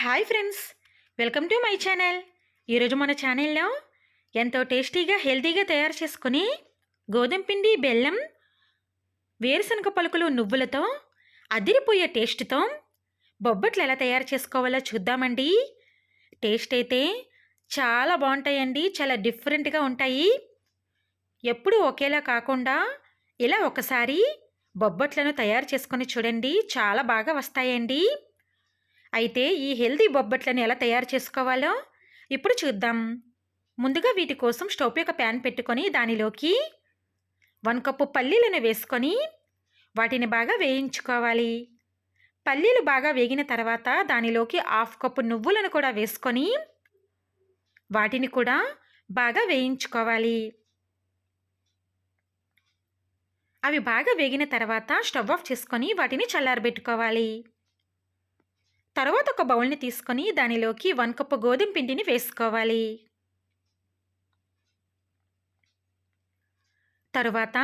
Hi friends. Welcome to my channel. ఈరోజు మన ఛానల్లో ఎంతో టేస్టీగా హెల్తీగా తయారు చేసుకుని గోధుమ పిండి బెల్లం వేరుశనగ పలుకులు నువ్వులతో అదిరిపోయే టేస్ట్తో బొబ్బట్లు ఎలా తయారు చేసుకోవాలో చూద్దామండి. టేస్ట్ అయితే చాలా బాగుంటాయండి. చాలా డిఫరెంట్గా ఉంటాయి. ఎప్పుడు ఒకేలా కాకుండా ఇలా ఒకసారి బొబ్బట్లను తయారు చేసుకొని చూడండి. చాలా బాగా వస్తాయండి. అయితే ఈ హెల్తీ బొబ్బట్లను ఎలా తయారు చేసుకోవాలో ఇప్పుడు చూద్దాం. ముందుగా వీటి కోసం స్టవ్ యొక్క ప్యాన్ పెట్టుకొని దానిలోకి వన్ కప్పు పల్లీలను వేసుకొని వాటిని బాగా వేయించుకోవాలి. పల్లీలు బాగా వేగిన తర్వాత దానిలోకి హాఫ్ కప్పు నువ్వులను కూడా వేసుకొని వాటిని కూడా బాగా వేయించుకోవాలి. అవి బాగా వేగిన తర్వాత స్టవ్ ఆఫ్ చేసుకొని వాటిని చల్లారబెట్టుకోవాలి. తర్వాత ఒక బౌల్ని తీసుకొని దానిలోకి వన్ కప్పు గోధుమ పిండిని వేసుకోవాలి. తరువాత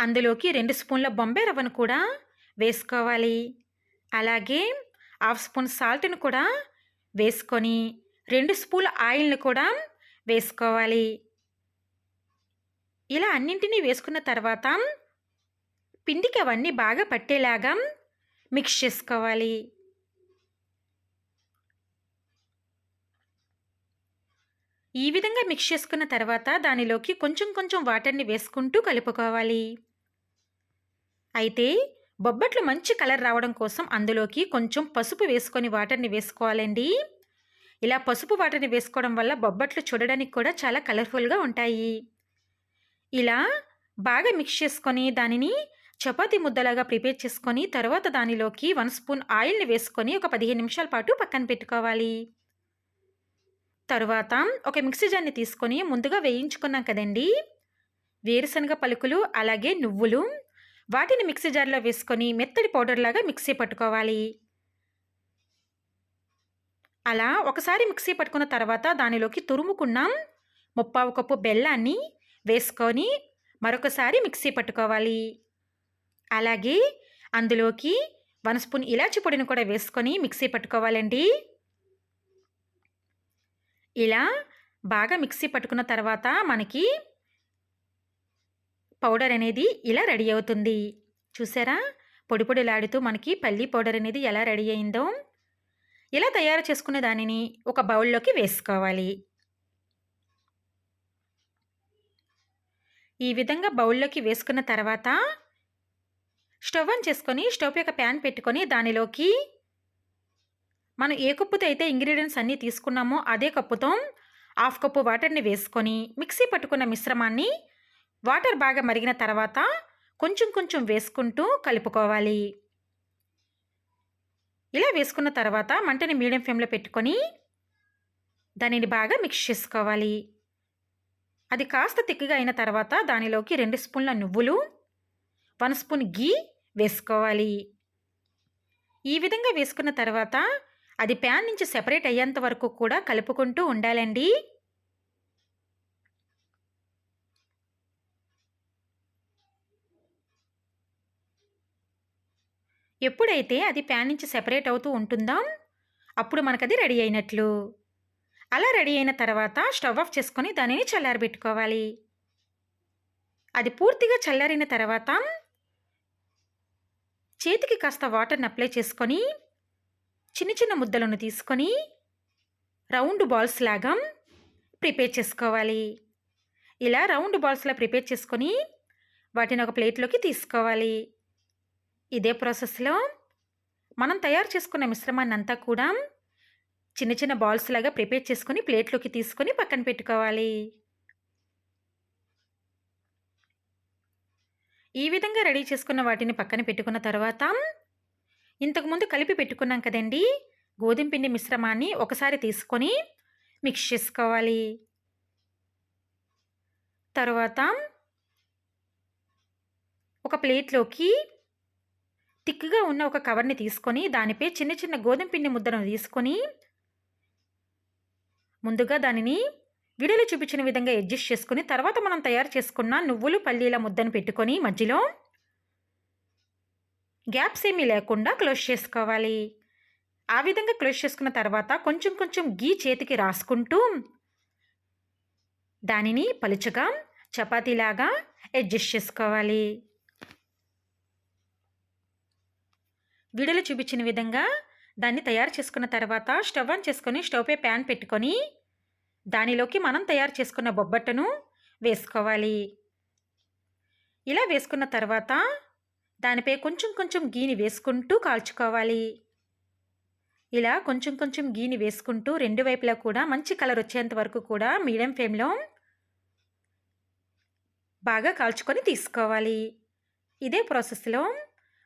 అందులోకి రెండు స్పూన్ల బొంబే రవ్వను కూడా వేసుకోవాలి. అలాగే హాఫ్ స్పూన్ సాల్ట్ను కూడా వేసుకొని రెండు స్పూన్ల ఆయిల్ని కూడా వేసుకోవాలి. ఇలా అన్నింటినీ వేసుకున్న తర్వాత పిండికి అవన్నీ బాగా పట్టేలాగా మిక్స్ చేసుకోవాలి. ఈ విధంగా మిక్స్ చేసుకున్న తర్వాత దానిలోకి కొంచెం కొంచెం వాటర్ని వేసుకుంటూ కలుపుకోవాలి. అయితే బొబ్బట్లు మంచి కలర్ రావడం కోసం అందులోకి కొంచెం పసుపు వేసుకొని వాటర్ని వేసుకోవాలండి. ఇలా పసుపు వాటర్ని వేసుకోవడం వల్ల బొబ్బట్లు చూడడానికి కూడా చాలా కలర్ఫుల్గా ఉంటాయి. ఇలా బాగా మిక్స్ చేసుకొని దానిని చపాతి ముద్దలాగా ప్రిపేర్ చేసుకొని తర్వాత దానిలోకి వన్ స్పూన్ ఆయిల్ని వేసుకొని ఒక పదిహేను నిమిషాల పాటు పక్కన పెట్టుకోవాలి. తరువాత ఒక మిక్సీ జార్ని తీసుకొని ముందుగా వేయించుకున్నాం కదండి. వేరుశనగ పలుకులు అలాగే నువ్వులు. వాటిని మిక్సీ జార్లో వేసుకొని మెత్తడి పౌడర్లాగా మిక్సీ పట్టుకోవాలి. అలా ఒకసారి మిక్సీ పట్టుకున్న తర్వాత దానిలోకి తురుముకున్నాం. ముప్పావు కప్పు బెల్లాన్ని వేసుకొని మరొకసారి మిక్సీ పట్టుకోవాలి. అలాగే అందులోకి వన్ స్పూన్ ఇలాచి పొడిని కూడా వేసుకొని మిక్సీ పట్టుకోవాలండి. ఇలా బాగా మిక్సీ పట్టుకున్న తర్వాత మనకి పౌడర్ అనేది ఇలా రెడీ అవుతుంది. చూసారా? పొడి పొడిలాడుతూ మనకి పల్లీ పౌడర్ అనేది ఎలా రెడీ అయిందో. ఇలా తయారు చేసుకున్న దానిని ఒక బౌల్లోకి వేసుకోవాలి. ఈ విధంగా బౌల్లోకి వేసుకున్న తర్వాత స్టవ్ ఆన్ చేసుకొని స్టవ్ యొక్క ప్యాన్ పెట్టుకొని దానిలోకి మనం ఏ కప్పుతో అయితే ఇంగ్రీడియంట్స్ అన్నీ తీసుకున్నామో అదే కప్పుతో హాఫ్ కప్పు వాటర్ని వేసుకొని మిక్సీ పట్టుకున్న మిశ్రమాన్ని వాటర్ బాగా మరిగిన తర్వాత కొంచెం కొంచెం వేసుకుంటూ కలుపుకోవాలి. ఇలా వేసుకున్న తర్వాత మంటని మీడియం ఫ్లేమ్లో పెట్టుకొని దానిని బాగా మిక్స్ చేసుకోవాలి. అది కాస్త తిక్కగా అయిన తర్వాత దానిలోకి రెండు స్పూన్ల నువ్వులు వన్ స్పూన్ గీ వేసుకోవాలి. ఈ విధంగా వేసుకున్న తర్వాత అది ప్యాన్ నుంచి సెపరేట్ అయ్యేంత వరకు కూడా కలుపుకుంటూ ఉండాలండి. ఎప్పుడైతే అది ప్యాన్ నుంచి సెపరేట్ అవుతూ ఉంటుందాం అప్పుడు మనకది రెడీ అయినట్లు. అలా రెడీ అయిన తర్వాత స్టవ్ ఆఫ్ చేసుకొని దానిని చల్లారబెట్టుకోవాలి. అది పూర్తిగా చల్లారిన తర్వాత చేతికి కాస్త వాటర్ని అప్లై చేసుకొని చిన్న చిన్న ముద్దలను తీసుకొని రౌండ్ బాల్స్ లాగా ప్రిపేర్ చేసుకోవాలి. ఇలా రౌండ్ బాల్స్లా ప్రిపేర్ చేసుకొని వాటిని ఒక ప్లేట్లోకి తీసుకోవాలి. ఇదే ప్రాసెస్లో మనం తయారు చేసుకున్న మిశ్రమాన్ని అంతా కూడా చిన్న చిన్న బాల్స్ లాగా ప్రిపేర్ చేసుకొని ప్లేట్లోకి తీసుకొని పక్కన పెట్టుకోవాలి. ఈ విధంగా రెడీ చేసుకున్న వాటిని పక్కన పెట్టుకున్న తర్వాత ఇంతకుముందు కలిపి పెట్టుకున్నాం కదండి. గోధుమ పిండి మిశ్రమాన్ని ఒకసారి తీసుకొని మిక్స్ చేసుకోవాలి. తర్వాత ఒక ప్లేట్లోకి థిక్గా ఉన్న ఒక కవర్ని తీసుకొని దానిపై చిన్న చిన్న గోధుమ పిండి ముద్దను తీసుకొని ముందుగా దానిని వీడియోలో చూపించిన విధంగా అడ్జస్ట్ చేసుకుని తర్వాత మనం తయారు చేసుకున్న నువ్వులు పల్లీల ముద్దను పెట్టుకొని మధ్యలో గ్యాప్స్ ఏమీ లేకుండా క్లోజ్ చేసుకోవాలి. ఆ విధంగా క్లోజ్ చేసుకున్న తర్వాత కొంచెం కొంచెం గీ చేతికి రాసుకుంటూ దానిని పలుచగా చపాతీలాగా అడ్జస్ట్ చేసుకోవాలి. వీడియోలో చూపించిన విధంగా దాన్ని తయారు చేసుకున్న తర్వాత స్టవ్ ఆన్ చేసుకొని స్టవ్పై ప్యాన్ పెట్టుకొని దానిలోకి మనం తయారు చేసుకున్న బొబ్బట్టను వేసుకోవాలి. ఇలా వేసుకున్న తర్వాత దానిపై కొంచెం కొంచెం గీని వేసుకుంటూ కాల్చుకోవాలి. ఇలా కొంచెం కొంచెం గీని వేసుకుంటూ రెండు వైపులా కూడా మంచి కలర్ వచ్చేంత వరకు కూడా మీడియం ఫ్లేమ్లో బాగా కాల్చుకొని తీసుకోవాలి. ఇదే ప్రాసెస్లో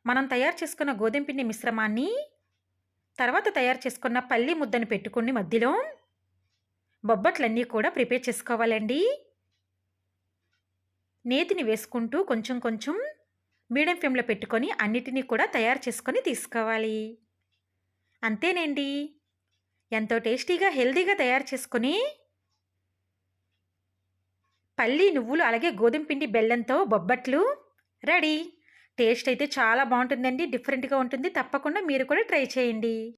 మనం తయారు చేసుకున్న గోధుమ పిండి మిశ్రమాన్ని తర్వాత తయారు చేసుకున్న పల్లి ముద్దను పెట్టుకుని మధ్యలో బొబ్బట్లన్నీ కూడా ప్రిపేర్ చేసుకోవాలండి. నేతిని వేసుకుంటూ కొంచెం కొంచెం మీడియం ఫ్లేమ్లో పెట్టుకొని అన్నిటినీ కూడా తయారు చేసుకొని తీసుకోవాలి. అంతేనండి. ఎంతో టేస్టీగా హెల్తీగా తయారు చేసుకొని పల్లి నువ్వులు అలాగే గోధుమ పిండి బెల్లంతో బొబ్బట్లు రెడీ. టేస్ట్ అయితే చాలా బాగుంటుందండి డిఫరెంట్గా ఉంటుంది. తప్పకుండా మీరు కూడా ట్రై చేయండి.